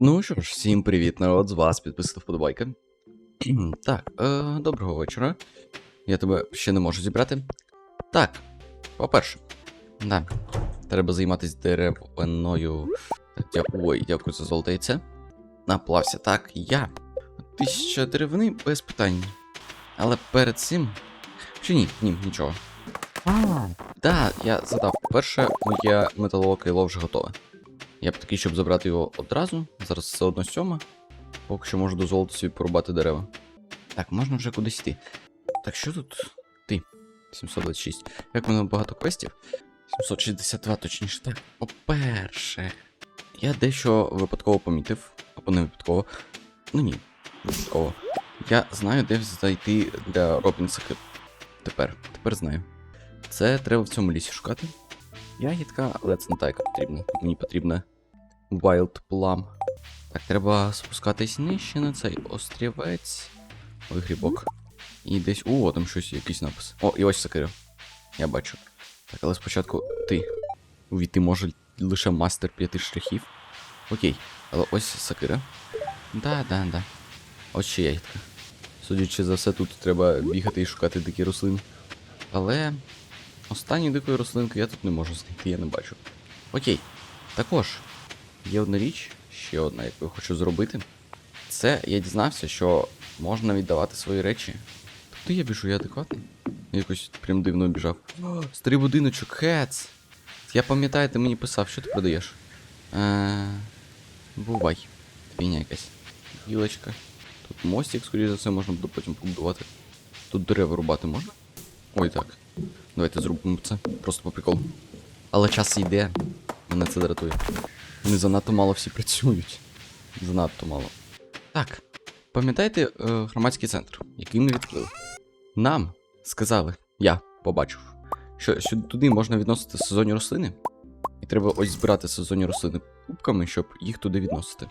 Ну що ж, всім привіт, народ, з вас підписати вподобайка. так, е, доброго вечора. Я тебе ще не можу зібрати. Так, по-перше, да, треба займатися деревиною. Ой, дякую за золоте яйце. Наплався. Так, я. Тисяча деревини без питань. Але перед цим. Чи ні, ні, нічого. А, да, я задав. по-перше, моє металове кайло вже готове. Я б такий, щоб забрати його одразу. Зараз все одно сьома. Поки що можу дозволити собі порубати дерева. Так, можна вже кудись йти. Так, що тут? Ти. 726. Як мене багато квестів? 762, точніше. Так, по-перше. Я дещо випадково помітив. Або не випадково. Ну ні, випадково. Я знаю, де зайти для Робінса Тепер. Тепер знаю. Це треба в цьому лісі шукати. Ягідка, але це не та, яка потрібна. Мені потрібна Wild Plum. Так, треба спускатись нижче на цей острівець. Ой, грибок. І десь. О, там щось, якийсь напис. О, і ось сакира. Я бачу. Так, але спочатку ти. Увійти може лише мастер п'яти шляхів. Окей, але ось сакира. Да, да, да. Ось ще ягідка. Судячи за все, тут треба бігати і шукати дикі рослини. Але Останньої дикої рослинки я тут не можу знайти, я не бачу. Окей. Також є одна річ, ще одна, яку я хочу зробити. Це я дізнався, що можна віддавати свої речі. Тобто я біжу, я адекватний. Я Якось прям дивно біжав. Старий будиночок, Хец! Я пам'ятаю, ти мені писав, що ти продаєш? Е, Бувай. Фіня якась. Гілочка. Тут мостик, скоріше за все, можна буде потім побудувати. Тут дерева рубати можна? Ой, так. Давайте зробимо це. Просто по приколу. Але час йде. Мене це дратує. Вони занадто мало всі працюють. Занадто мало. Так. Пам'ятаєте е, громадський центр, який ми відкрили? Нам сказали, я побачив, що, що туди можна відносити сезонні рослини. І треба ось збирати сезонні рослини кубками, щоб їх туди відносити.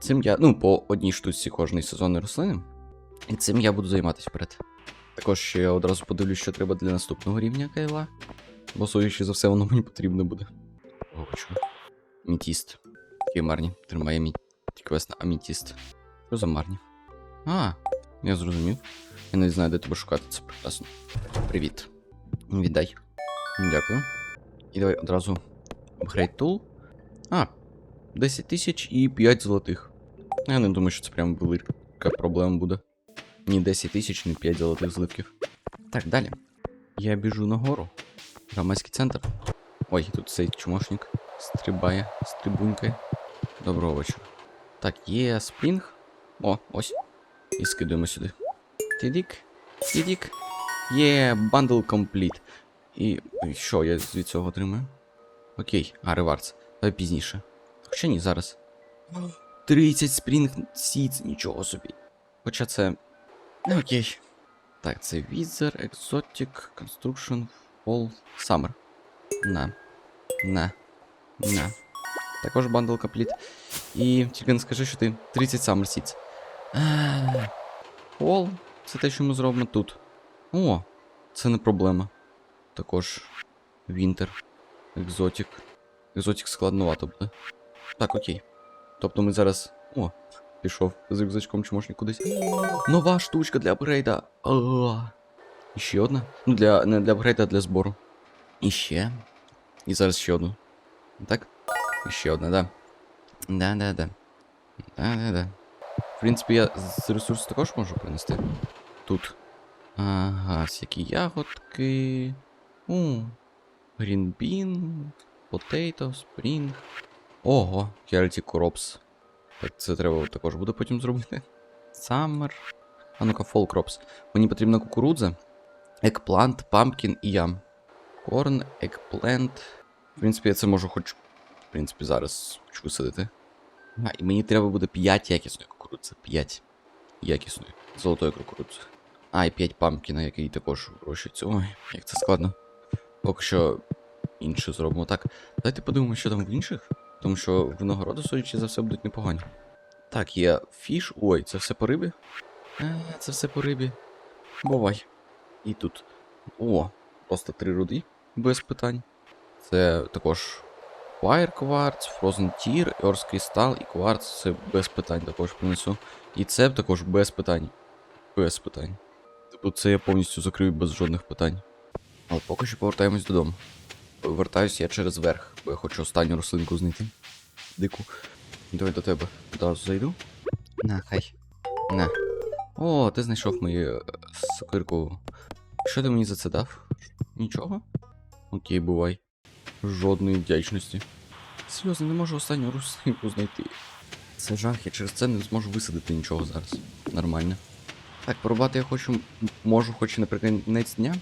Цим я, ну, по одній штуці кожної сезонної рослини. І цим я буду займатися вперед. Також ще я одразу подивлюсь, що треба для наступного рівня кайла. Бо судячи за все, воно мені потрібно буде. Хочу. Амітіст. Такі марні. Тримає мій квест на амітіст. Що за марні? А, я зрозумів. Я не знаю, де тебе шукати, це прекрасно. Привіт. Віддай. Дякую. І давай одразу upgrade tool. А, 10 тисяч і 5 золотих. Я не думаю, що це прям велика проблема буде. Ні 10 тисяч, ні 5 золотих зливків. Так, далі. Я біжу нагору. Громадський центр. Ой, тут цей чумошник стрибає, стрибунькає. Доброго вечора. Так, є спрінг. О, ось. І скидуємо сюди. Тідік. Тідік. Є бандл компліт. І що я від цього отримаю? Окей, а ревардс. Давай пізніше. Хоча ні, зараз. 30 спрінг сіц, нічого собі. Хоча це Ну, окей. Так, це Wither, Exotic, Construction, Fall, Summer. На. На. На. Також бандл компліт. І тільки не скажи, що ти 30 Summer Seeds. Fall. Це те, що ми зробимо тут. О, це не проблема. Також Winter, Exotic. Exotic складновато буде. Так, окей. Тобто ми зараз. О, пішов з рюкзачком чомошник кудись. Нова штучка для апгрейда. І ще одна. Ну, для, не для апгрейда, а для збору. І ще. І зараз ще одну. Так? І ще одна, да. Да-да-да. Да-да-да. В принципі, я з ресурсу також можу принести. Тут. Ага, всякі ягодки. У. Грінбін. Potato, спрінг. Ого, Charity Crops. Так, це треба також буде потім зробити. Summer. А ну-ка, Fall Crops. Мені потрібна кукурудза, екплант, пампкін і ям. Корн, екплент. В принципі, я це можу хоч. В принципі, зараз хочу висадити. А, і мені треба буде 5 якісної кукурудзи. 5 якісної. Золотої кукурудзи. А, і 5 пампкіна, який також вирощується. Ой, як це складно. Поки що інше зробимо. Так, давайте подивимося, що там в інших. Тому що винагороди, судячи за все, будуть непогані. Так, є фіш. Ой, це все по рибі? Е, це все по рибі. Бувай. І тут. О, просто три руди без питань. Це також Fire Quartz, Frozen Tear, Earth Crystal і Quartz це без питань також принесу. І це також без питань. Без питань. Типу, це я повністю закрию без жодних питань. Але поки що повертаємось додому. Повертаюсь я через верх, бо я хочу останню рослинку знайти. Дику. Давай до тебе одразу зайду. На, хай. На. О, ти знайшов мою е, сокирку. Що ти мені за це дав? Нічого? Окей, бувай. Жодної вдячності. Серйозно, не можу останню рослинку знайти. Це жах, я через це не зможу висадити нічого зараз. Нормально. Так, порубати я хочу, можу, хоч і наприкінець дня.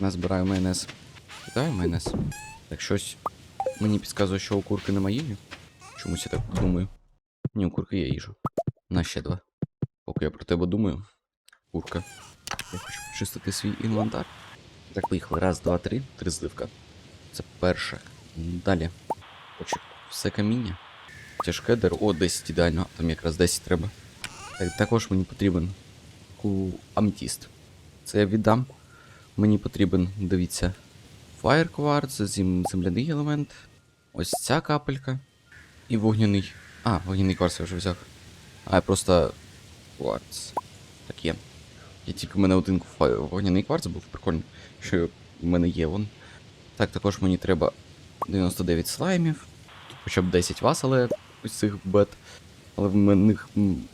Назбираю майонез. Кидаю майонез. Так щось мені підказує, що у курки немає їжі. Чомусь я так думаю. Ні, у курки є їжа. На ще два. Поки я про тебе думаю. Курка. Я хочу почистити свій інвентар. Так, поїхали. Раз, два, три. Три зливка. Це перше. Далі. Хочу все каміння. Тяжке дерево. О, 10 ідеально. Там якраз 10 треба. Так, також мені потрібен ку... аметіст. Це я віддам. Мені потрібен, дивіться, Fire Quartz, зем... земляний елемент. Ось ця капелька. І вогняний. А, вогняний кварц я вже взяв. А, я просто кварц. Так є. Я тільки в мене один вогняний кварц був, прикольно, що в мене є вон. Так, також мені треба 99 слаймів. Хоча б 10 вас, але ось цих бет. Але в мене,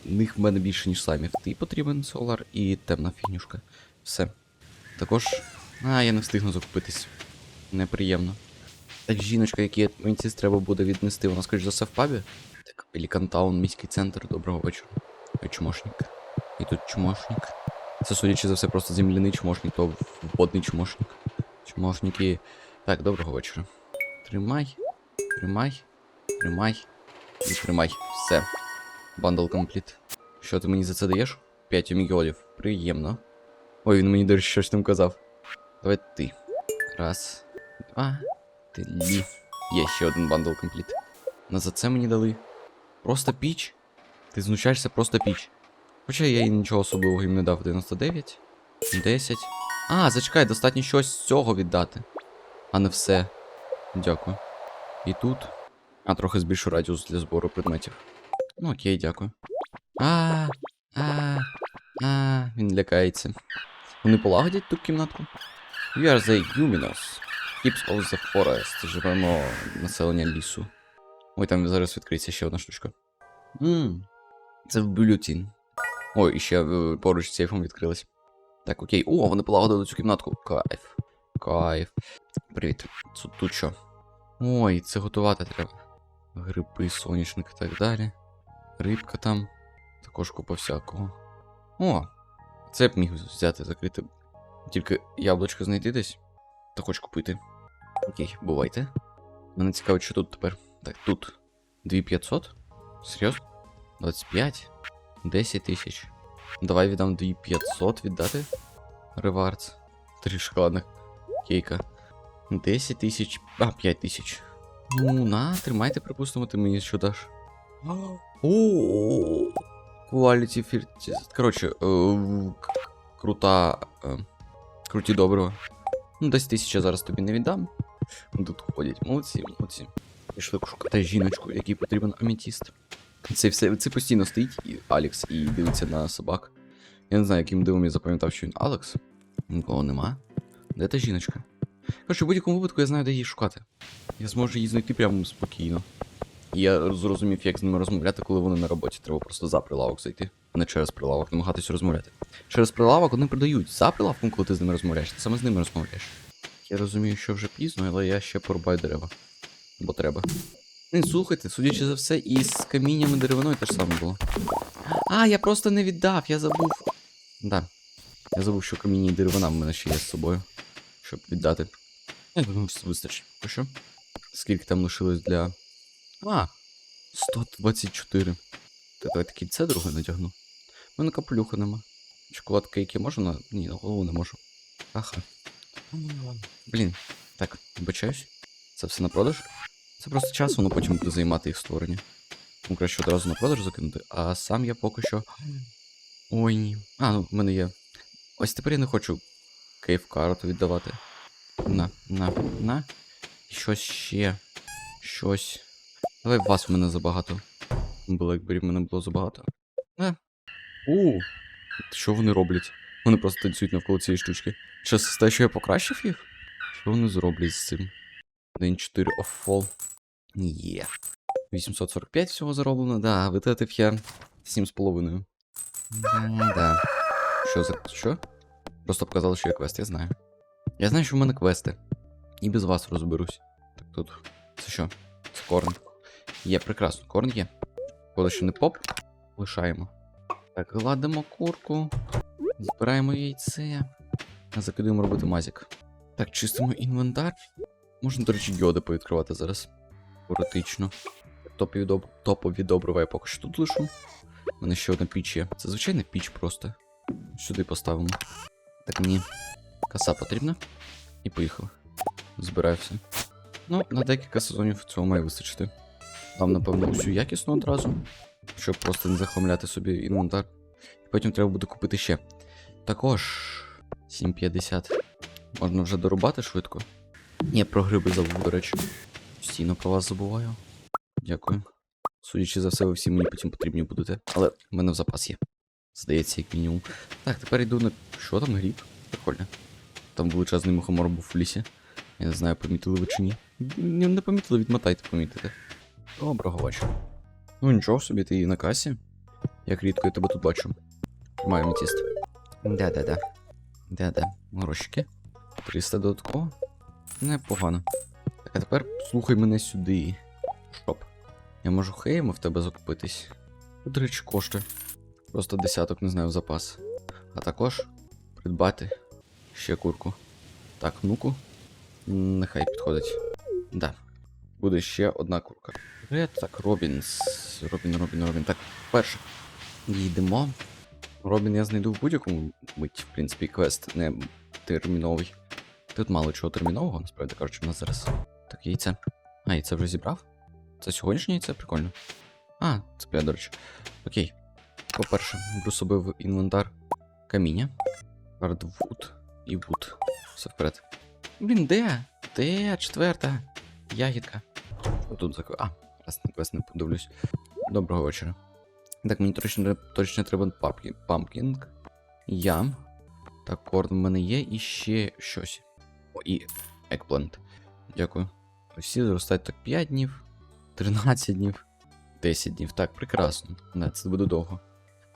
них в мене більше, ніж слаймів. Ти потрібен солар і темна фігнюшка. Все. Також. А, я не встигну закупитись. Неприємно. Так, жіночка, якій мені треба буде віднести, вона, скоріш за все, в пабі. Так, Пелікантаун, міський центр, доброго вечора. Ой, чмошник. І тут чмошник. Це, судячи за все, просто земляний чмошник, то водний чмошник. Чмошники. Так, доброго вечора. Тримай, тримай, тримай і тримай. Все. Бандл компліт. Що ти мені за це даєш? 5 омігіолів. Приємно. Ой, він мені, до речі, щось там казав. Давай ти. Раз, два, три. Є ще один бандл компліт. На за це мені дали. Просто піч. Ти знущаєшся просто піч. Хоча я їй нічого особливого їм не дав. 99, 10. А, зачекай, достатньо щось з цього віддати. А не все. Дякую. І тут. А, трохи збільшу радіус для збору предметів. Ну окей, дякую. А, а, а, він лякається. Вони полагодять ту кімнатку? We are the Huminos. Keeps of the Forest. Живемо населення лісу. Ой, там зараз відкриється ще одна штучка. Ммм. Це в бюлетін. Ой, і ще е, поруч з сейфом відкрилась. Так, окей. О, вони полагодили цю кімнатку. Кайф. Кайф. Привіт. Тут, тут що? Ой, це готувати треба. Гриби, соняшник і так далі. Рибка там. Також купа всякого. О! Це б міг взяти, закрити. Тільки яблучко знайти десь. Та хоч купити. Окей, бувайте. Мене цікавить, що тут тепер. Так, тут 2500? Серйозно? 25? 10 тисяч. Давай віддам 2500 віддати. Ревардс. Три шоколадних кейка. 10 тисяч. А, 5 тисяч. Ну, на, тримайте, припустимо, ти мені що даш. О, Quality 50. Коротше, е, крута. е, Круті доброго. Ну, 10 тисяч я зараз тобі не віддам. Тут ходять. Молодці, молодці. Пішли шукати жіночку, якій потрібен аметіст. Це все, це постійно стоїть і Алекс і дивиться на собак. Я не знаю, яким дивом я запам'ятав, що він Алекс. Нікого нема. Де та жіночка? Коротше, в будь-якому випадку я знаю, де її шукати. Я зможу її знайти прямо спокійно. І я зрозумів, як з ними розмовляти, коли вони на роботі. Треба просто за прилавок зайти, а не через прилавок, намагатися розмовляти. Через прилавок вони продають. За прилавком, коли ти з ними розмовляєш, ти саме з ними розмовляєш. Я розумію, що вже пізно, але я ще порубаю дерева. Бо треба. Блін, слухайте, судячи за все, і з каміннями деревиною теж саме було. А, я просто не віддав, я забув. Да. Я забув, що каміння і деревина в мене ще є з собою. Щоб віддати. Я думаю, все вистачить. Що? Скільки там лишилось для. А! 124. Та давай таки це друге надягну. У мене капелюха нема. Шоколад кейки можу на. Ні, на голову не можу. Аха. Блін. Так, вибачаюсь. Це все на продаж? Це просто час, воно потім буде займати їх створення. Ну, краще одразу на продаж закинути, а сам я поки що. Ой ні. А, ну в мене є. Ось тепер я не хочу кейф карту віддавати. На, на, на. Щось ще. Щось. Давай вас в мене забагато. Блекбері в мене було забагато. Е. У. Що вони роблять? Вони просто танцюють навколо цієї штучки. Що те, що я покращив їх? Що вони зроблять з цим? День 4 оффол. Є. 845 всього зароблено, да, витратив я 7,5. Да, да. Що за. Що? Просто показали, що є квест, я знаю. Я знаю, що в мене квести. І без вас розберусь. Так тут. Це що? Це корн. Є, прекрасно, корн є. Коли ще не поп, лишаємо. Так, гладимо курку. Збираємо яйце. Закидуємо робити мазік. Так, чистимо інвентар. Можна, до речі, гьоди повідкривати зараз. Теоретично. Топові, доб... Топові добрива я поки що тут лишу. У мене ще одна піч є. Це звичайна піч просто. Сюди поставимо. Так мені коса потрібна. І поїхали. Збираю все. Ну, на декілька сезонів цього має вистачити. Там, напевно, всю якісну одразу, щоб просто не захламляти собі інвентар. І потім треба буде купити ще. Також 7,50. Можна вже дорубати швидко. Ні, про гриби забув, до речі. Постійно про вас забуваю. Дякую. Судячи за все, ви всі мені потім потрібні будете. Але в мене в запас є. Здається, як мінімум. Так, тепер йду на. Що там гріб? Прикольно. Там величезний мухомор був в лісі. Я не знаю, помітили ви чи ні. Не, не помітили, відмотайте, помітите. Доброго вечора. Ну нічого собі, ти на касі. Як рідко я тебе тут бачу. Маю метіст. Да-да-да. Да-да. Грошики. 300 додатково. Непогано. Так, а тепер слухай мене сюди. Шоп. Я можу хеєм в тебе закупитись. До речі, коштує. Просто десяток не знаю в запас. А також придбати ще курку. Так, ну-ку. Нехай підходить. Да. Буде ще одна курка. Ред, так, Робінс. Робін, Робін, Робін. Так, перше. Йдемо. Робін я знайду в будь-якому мить, в принципі, квест не терміновий. Тут мало чого термінового, насправді кажучи, в нас зараз. Так, яйце. А, яйце вже зібрав? Це сьогоднішнє яйце? Прикольно. А, це до речі. Окей. По-перше, беру собі в інвентар каміння. Хардвуд і вуд. Все вперед. Блін, де? Де четверта? Ягідка. Що тут за. А, раз на квест не подивлюсь. Доброго вечора. Так, мені точно, точно треба пампкінг. Ям. Так, корн в мене є і ще щось. О, і екплент. Дякую. Всі зростають так 5 днів, 13 днів, 10 днів. Так, прекрасно. Да, це буде довго.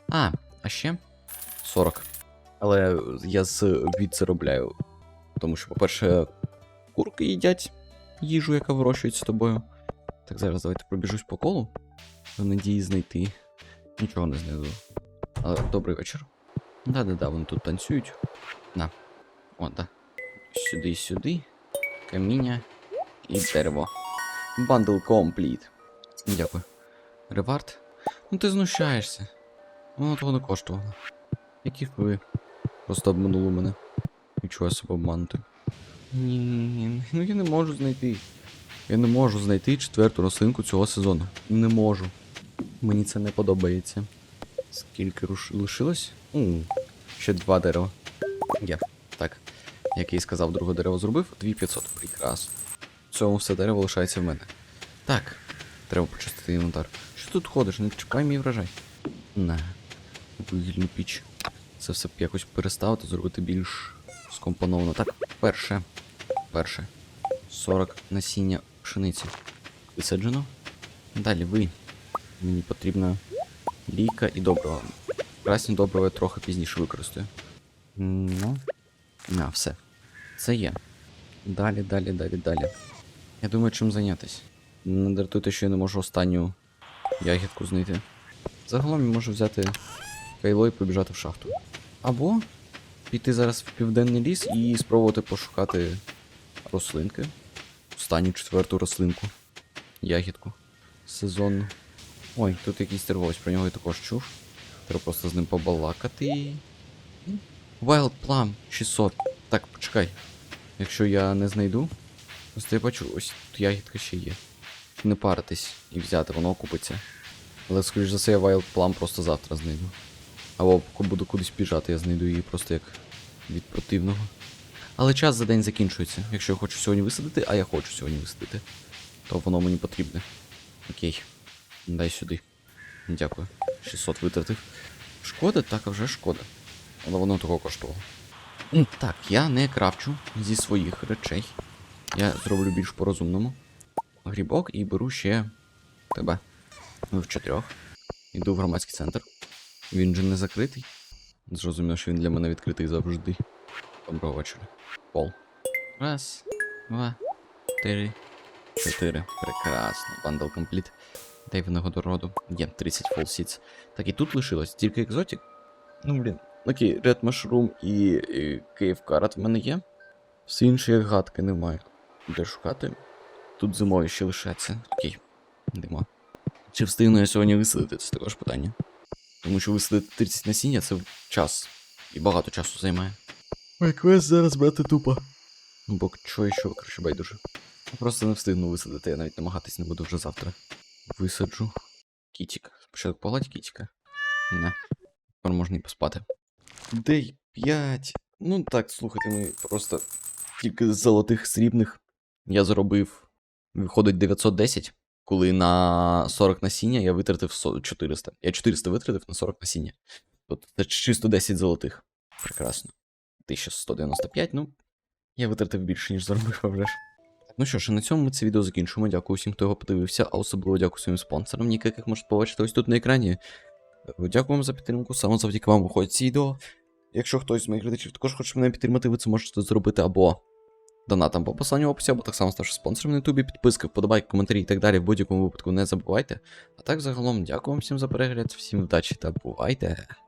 А, а ще 40. Але я з від заробляю. Тому що, по-перше, курки їдять їжу, яка вирощується тобою. Так, зараз давайте пробіжусь по колу. В надії знайти. Нічого не знайду. Але добрий вечір. Да-да-да, вони тут танцюють. На. О, да. Сюди, сюди. Каміння і дерево. Бандл компліт. Дякую. Ревард? Ну ти знущаєшся. Воно того не коштувало. Яких ви просто обманули мене. Відчуваю себе обманути. Ні, ні, ні, ну я не можу знайти. Я не можу знайти четверту рослинку цього сезону. Не можу. Мені це не подобається. Скільки руш... лишилось? У, ще два дерева. Є. Так. Як я і сказав, друге дерево зробив. 2500. Прекрасно. В цьому все дерево лишається в мене. Так. Треба почистити інвентар. Що тут ходиш? Не чіпай мій врожай. На. Вугільну піч. Це все б якось переставити, зробити більш скомпоновано. Так, перше. Перше. 40 насіння пшениці. Висаджено. Далі ви. Мені потрібна лійка і доброго. Красні доброго я трохи пізніше використаю. Ну. На, все. Це є. Далі, далі, далі, далі. Я думаю, чим зайнятися. Не дратуйте, що я не можу останню ягідку знайти. Загалом я можу взяти кайло і побіжати в шахту. Або піти зараз в південний ліс і спробувати пошукати рослинки. Останню четверту рослинку. Ягідку. Сезонну. Ой, тут якийсь торговець, про нього я також чув. Треба просто з ним побалакати. Wild Plum 600. Так, почекай. Якщо я не знайду. Просто я бачу, ось тут ягідка ще є. Не паритись і взяти, воно окупиться. Але, скоріш за все, я Wild Plum просто завтра знайду. Або буду кудись біжати, я знайду її просто як від противного. Але час за день закінчується, якщо я хочу сьогодні висадити, а я хочу сьогодні висадити. то воно мені потрібне. Окей. Дай сюди. Дякую. 600 витратив. Шкода, так а вже шкода. Але воно того коштувало. Так, я не крафчу зі своїх речей. Я зроблю більш по-розумному. Грібок і беру ще тебе. Ми в чотирьох. Іду в громадський центр. Він же не закритий. Зрозуміло, що він для мене відкритий завжди. Доброго вечора. Пол. Раз, два, три, чотири. Прекрасно. Бандл компліт. Дай винагороду. Є 30 full seats. Так і тут лишилось тільки екзотик. Ну, блін. Окей, Red Mushroom і, і Cave Carrot в мене є. Все інше як гадки немає. Де шукати? Тут зимові ще лишаться. Окей. Йдемо. Чи встигну я сьогодні висадити? Це також питання. Тому що висадити 30 насіння це час. І багато часу займає. Ой, квест зараз брати тупо. Ну, бо що і що, коротше, байдуже. Я просто не встигну висадити, я навіть намагатись не буду вже завтра. Висаджу. Кітік. Спочатку погладь кітіка. Не. Тепер можна і поспати. Дей 5. Ну так, слухайте, ми просто тільки з золотих срібних я заробив. Виходить 910, коли на 40 насіння я витратив 400. Я 400 витратив на 40 насіння. Тобто це чисто 10 золотих. Прекрасно. 1195, ну. Я витратив більше, ніж заробив, а вже ж. Ну що ж, і на цьому ми це відео закінчимо. Дякую всім, хто його подивився, а особливо дякую своїм спонсорам, ніки, яких можете побачити ось тут на екрані. Е, Дякую вам за підтримку, саме завдяки вам виходять ці відео. Якщо хтось з моїх глядачів також хоче мене підтримати, ви це можете зробити або донатом по посиланню в описі, або так само ставши спонсором на ютубі, підписки, вподобайки, коментарі і так далі. В будь-якому випадку не забувайте. А так загалом дякую вам всім за перегляд, всім вдачі та бувайте.